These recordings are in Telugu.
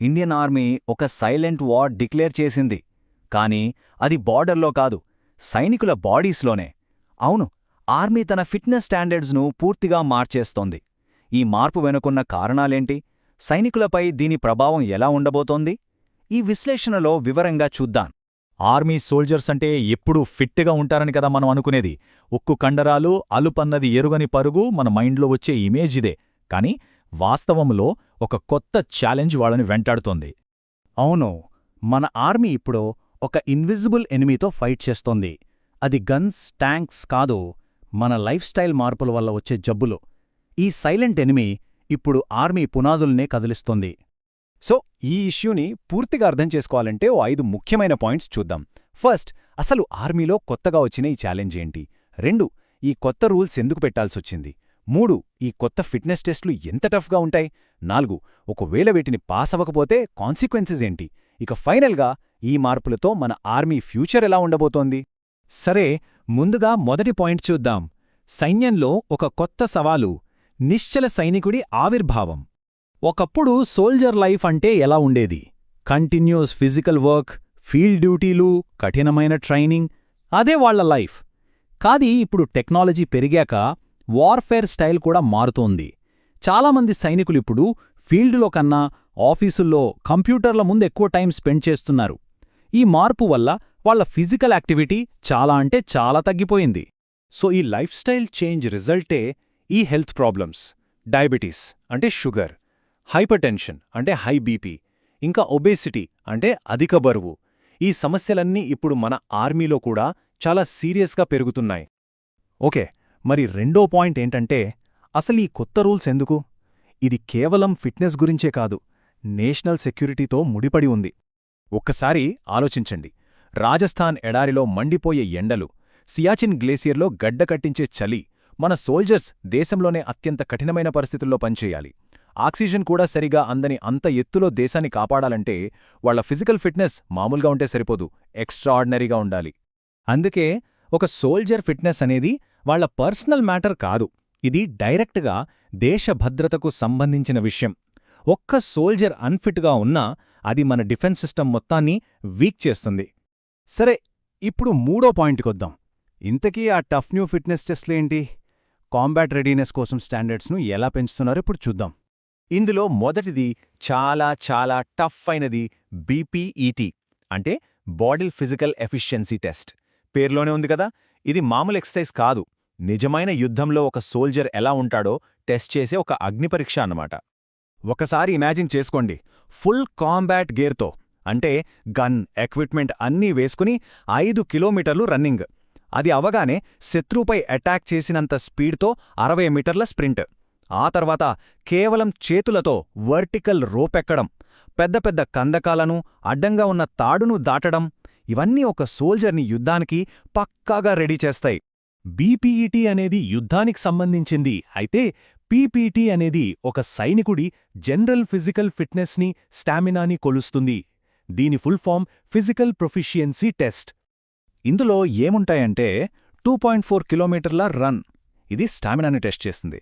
ఇండియన్ ఆర్మీ ఒక సైలెంట్ వార్ డిక్లేర్ చేసింది. కానీ అది బార్డర్లో కాదు సైనికుల బాడీస్లోనే. అవును ఆర్మీ తన ఫిట్నెస్ స్టాండర్డ్స్ను పూర్తిగా మార్చేస్తోంది. ఈ మార్పు వెనుకున్న కారణాలేంటి? సైనికులపై దీని ప్రభావం ఎలా ఉండబోతోంది? ఈ విశ్లేషణలో వివరంగా చూద్దాం. ఆర్మీ సోల్జర్స్ అంటే ఎప్పుడూ ఫిట్గా ఉంటారని కదా మనం అనుకునేది. ఉక్కు కండరాలు అలుపన్నది ఎరుగని పరుగు మన మైండ్లో వచ్చే ఇమేజ్ ఇదే. కానీ వాస్తవంలో ఒక కొత్త ఛాలెంజ్ వాళ్ళని వెంటాడుతోంది. అవును మన ఆర్మీ ఇప్పుడు ఒక ఇన్విజిబుల్ ఎనిమీతో ఫైట్ చేస్తోంది. అది గన్స్ ట్యాంక్స్ కాదు మన లైఫ్ స్టైల్ మార్పుల వల్ల వచ్చే జబ్బులు. ఈ సైలెంట్ ఎనిమీ ఇప్పుడు ఆర్మీ పునాదుల్నే కదిలిస్తోంది. సో ఈ ఇష్యూని పూర్తిగా అర్థం చేసుకోవాలంటే ఓ ఐదు ముఖ్యమైన పాయింట్స్ చూద్దాం. ఫస్ట్ అసలు ఆర్మీలో కొత్తగా వచ్చిన ఈ ఛాలెంజ్ ఏంటి? రెండు ఈ కొత్త రూల్స్ ఎందుకు పెట్టాల్సొచ్చింది? మూడు ఈ కొత్త ఫిట్నెస్ టెస్టులు ఎంత టఫ్గా ఉంటాయి? నాలుగు ఒకవేళ వీటిని పాస్ అవ్వకపోతే కాన్సిక్వెన్సెస్ ఏంటి? ఇక ఫైనల్గా ఈ మార్పులతో మన ఆర్మీ ఫ్యూచర్ ఎలా ఉండబోతోంది? సరే ముందుగా మొదటి పాయింట్ చూద్దాం. సైన్యంలో ఒక కొత్త సవాలు నిశ్చల సైనికుడి ఆవిర్భావం. ఒకప్పుడు సోల్జర్ లైఫ్ అంటే ఎలా ఉండేది? కంటిన్యూస్ ఫిజికల్ వర్క్ ఫీల్డ్ డ్యూటీలు కఠినమైన ట్రైనింగ్ అదే వాళ్ళ లైఫ్. కాది ఇప్పుడు టెక్నాలజీ పెరిగాక వార్ఫేర్ స్టైల్ కూడా మారుతోంది. చాలామంది సైనికులిప్పుడు ఫీల్డ్లో కన్నా ఆఫీసుల్లో కంప్యూటర్ల ముందు ఎక్కువ టైం స్పెండ్ చేస్తున్నారు. ఈ మార్పు వల్ల వాళ్ళ ఫిజికల్ యాక్టివిటీ చాలా అంటే చాలా తగ్గిపోయింది. సో ఈ లైఫ్ స్టైల్ చేంజ్ రిజల్టే ఈ హెల్త్ ప్రాబ్లమ్స్. డయాబెటీస్ అంటే షుగర్ హైపర్టెన్షన్ అంటే హై బీపీ ఇంకా ఒబేసిటీ అంటే అధిక బరువు. ఈ సమస్యలన్నీ ఇప్పుడు మన ఆర్మీలో కూడా చాలా సీరియస్గా పెరుగుతున్నాయి. ఓకే మరి రెండో పాయింట్ ఏంటంటే అసలు ఈ కొత్త రూల్స్ ఎందుకు? ఇది కేవలం ఫిట్నెస్ గురించే కాదు నేషనల్ సెక్యూరిటీతో ముడిపడి ఉంది. ఒక్కసారి ఆలోచించండి. రాజస్థాన్ ఎడారిలో మండిపోయే ఎండలు సియాచిన్ గ్లేసియర్లో గడ్డకట్టించే చలి మన సోల్జర్స్ దేశంలోనే అత్యంత కఠినమైన పరిస్థితుల్లో పనిచేయాలి. ఆక్సిజన్ కూడా సరిగా అందని అంత ఎత్తులో దేశాన్ని కాపాడాలంటే వాళ్ళ ఫిజికల్ ఫిట్నెస్ మామూలుగా ఉంటే సరిపోదు ఎక్స్ట్రాఆర్డినరీగా ఉండాలి. అందుకే ఒక సోల్జర్ ఫిట్నెస్ అనేది వాళ్ళ పర్సనల్ మ్యాటర్ కాదు. ఇది డైరెక్ట్గా దేశ భద్రతకు సంబంధించిన విషయం. ఒక్క సోల్జర్ అన్ఫిట్గా ఉన్నా అది మన డిఫెన్స్ సిస్టమ్ మొత్తాన్ని వీక్ చేస్తుంది. సరే ఇప్పుడు మూడో పాయింట్కొద్దాం ఇంతకీ ఆ టఫ్ న్యూ ఫిట్నెస్ టెస్ట్లేంటి కాంబాట్ రెడీనెస్ కోసం స్టాండర్డ్స్ను ఎలా పెంచుతున్నారో? ఇప్పుడు చూద్దాం. ఇందులో మొదటిది చాలా చాలా టఫ్ అయినది బీపీఈటీ అంటే బాడీ ఫిజికల్ ఎఫిషియన్సీ టెస్ట్. పేర్లోనే ఉంది కదా? ఇది మామూలు ఎక్సర్సైజ్ కాదు. నిజమైన యుద్ధంలో ఒక సోల్జర్ ఎలా ఉంటాడో టెస్ట్ చేసే ఒక అగ్నిపరీక్ష అన్నమాట. ఒకసారి ఇమాజిన్ చేసుకోండి. ఫుల్ కాంబాట్ గేర్తో అంటే గన్ ఎక్విప్మెంట్ అన్నీ వేసుకుని ఐదు కిలోమీటర్లు రన్నింగ్. అది అవగానే శత్రుపై అటాక్ చేసినంత స్పీడ్తో అరవై మీటర్ల స్ప్రింట్. ఆ తర్వాత కేవలం చేతులతో వర్టికల్ రోపెక్కడం. పెద్ద పెద్ద కందకాలను అడ్డంగా ఉన్న తాడును దాటడం ఇవన్నీ ఒక సోల్జర్ని యుద్ధానికి పక్కాగా రెడీ చేస్తాయి. బీపీఈటీ అనేది యుద్ధానికి సంబంధించింది. అయితే పీపీటీ అనేది ఒక సైనికుడి జనరల్ ఫిజికల్ ఫిట్నెస్ని స్టామినాని కొలుస్తుంది. దీని full form physical proficiency test. ఇందులో ఏముంటాయంటే టూ పాయింట్ ఫోర్ కిలోమీటర్ల రన్. ఇది స్టామినాని టెస్ట్ చేస్తుంది.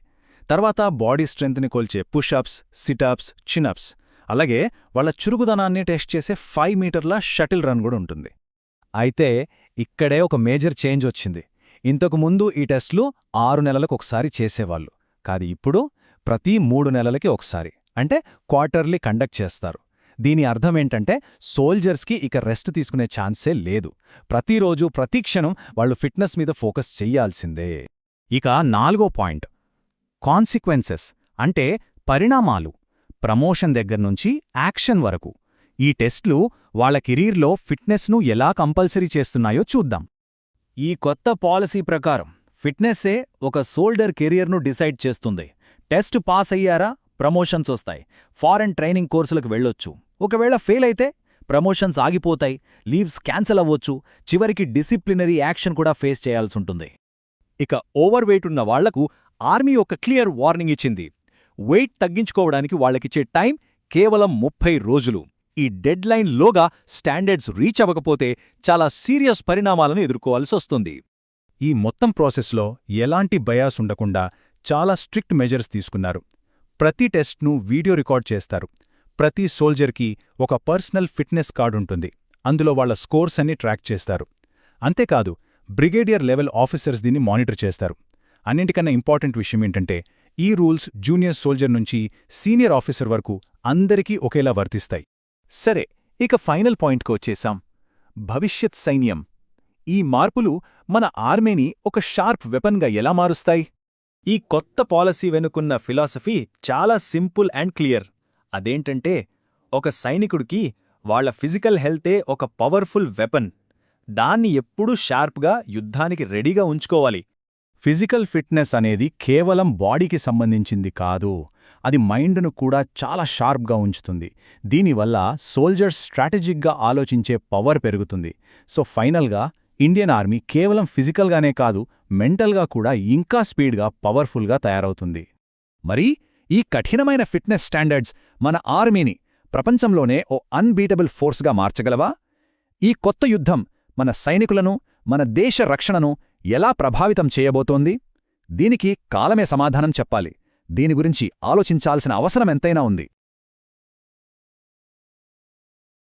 తర్వాత బాడీ స్ట్రెంగ్త్ని కొల్చే పుషప్స్ సిటప్స్ చినప్స్ అలాగే వాళ్ళ చురుగుదనాన్ని టెస్ట్ చేసే ఫైవ్ మీటర్ల షటిల్ రన్ కూడా ఉంటుంది. అయితే ఇక్కడే ఒక మేజర్ చేంజ్ వచ్చింది. ఇంతకు ముందు ఈ టెస్ట్లు ఆరు నెలలకు ఒకసారి చేసేవాళ్ళు. కాదు ఇప్పుడు ప్రతి మూడు నెలలకి ఒకసారి. అంటే క్వార్టర్లీ కండక్ట్ చేస్తారు. దీని అర్థమేంటంటే సోల్జర్స్కి ఇక రెస్ట్ తీసుకునే ఛాన్సే లేదు. ప్రతిరోజు ప్రతి క్షణం వాళ్ళు ఫిట్నెస్ మీద ఫోకస్ చెయ్యాల్సిందే ఇక నాలుగో పాయింట్. కాన్సిక్వెన్సెస్ అంటే పరిణామాలు. ప్రమోషన్ దగ్గర్నుంచి యాక్షన్ వరకు. ఈ టెస్ట్లు వాళ్ళ కెరీర్లో ఫిట్నెస్ను ఎలా కంపల్సరీ చేస్తున్నాయో చూద్దాం. ఈ కొత్త పాలసీ ప్రకారం ఫిట్నెస్సే ఒక సోల్డర్ కెరియర్ను డిసైడ్ చేస్తుంది. టెస్ట్ పాస్ అయ్యారా? ప్రమోషన్స్ వస్తాయి. ఫారెన్ ట్రైనింగ్ కోర్సులకు వెళ్ళొచ్చు. ఒకవేళ ఫెయిల్ అయితే ప్రమోషన్స్ ఆగిపోతాయి. లీవ్స్ క్యాన్సిల్ అవ్వొచ్చు. చివరికి డిసిప్లినరీ యాక్షన్ కూడా ఫేస్ చేయాల్సుంటుంది ఇక ఓవర్ వెయిట్ ఉన్న వాళ్ళకు ఆర్మీ ఒక క్లియర్ వార్నింగ్ ఇచ్చింది. వెయిట్ తగ్గించుకోవడానికి వాళ్ళకిచ్చే టైం కేవలం ముప్పై రోజులు. ఈ డెడ్ లైన్లోగా స్టాండర్డ్స్ రీచ్ అవ్వకపోతే చాలా సీరియస్ పరిణామాలను ఎదుర్కోవాల్సొస్తుంది ఈ మొత్తం ప్రాసెస్లో ఎలాంటి బయాస్ ఉండకుండా చాలా స్ట్రిక్ట్ మెజర్స్ తీసుకున్నారు. ప్రతి టెస్ట్ను వీడియో రికార్డ్ చేస్తారు. ప్రతి సోల్జర్కి ఒక పర్సనల్ ఫిట్నెస్ కార్డు ఉంటుంది. అందులో వాళ్ళ స్కోర్స్ అన్ని ట్రాక్ చేస్తారు. అంతేకాదు బ్రిగేడియర్ లెవెల్ ఆఫీసర్స్ దీన్ని మానిటర్ చేస్తారు. అన్నింటికన్నా ఇంపార్టెంట్ విషయం ఏంటంటే ఈ రూల్స్ జూనియర్ సోల్జర్ నుంచి సీనియర్ ఆఫీసర్ వరకు అందరికీ ఒకేలా వర్తిస్తాయి. సరే ఇక ఫైనల్ పాయింట్కు వచ్చేసాం. భవిష్యత్ సైన్యం. ఈ మార్పులు మన ఆర్మీని ఒక షార్ప్ వెపన్గా ఎలా మారుస్తాయి? ఈ కొత్త పాలసీ వెనుకున్న ఫిలాసఫీ చాలా సింపుల్ అండ్ క్లియర్. అదేంటంటే ఒక సైనికుడికి వాళ్ళ ఫిజికల్ హెల్తే ఒక పవర్ఫుల్ వెపన్. దాన్ని ఎప్పుడూ షార్ప్గా యుద్ధానికి రెడీగా ఉంచుకోవాలి. ఫిజికల్ ఫిట్నెస్ అనేది కేవలం బాడీకి సంబంధించింది కాదు అది మైండ్ను కూడా చాలా షార్ప్గా ఉంచుతుంది. దీనివల్ల సోల్జర్స్ స్ట్రాటజిక్గా ఆలోచించే పవర్ పెరుగుతుంది. సో ఫైనల్గా ఇండియన్ ఆర్మీ కేవలం ఫిజికల్గానే కాదు మెంటల్గా కూడా ఇంకా స్పీడ్గా పవర్ఫుల్గా తయారవుతుంది. మరి ఈ కఠినమైన ఫిట్నెస్ స్టాండర్డ్స్ మన ఆర్మీని ప్రపంచంలోనే ఓ అన్బీటబుల్ ఫోర్స్గా మార్చగలవా? ఈ కొత్త యుద్ధం మన సైనికులను మన దేశ రక్షణను ఎలా ప్రభావితం చేయబోతోంది? దీనికి కాలమే సమాధానం చెప్పాలి. దీని గురించి ఆలోచించాల్సిన అవసరం ఎంతైనా ఉంది.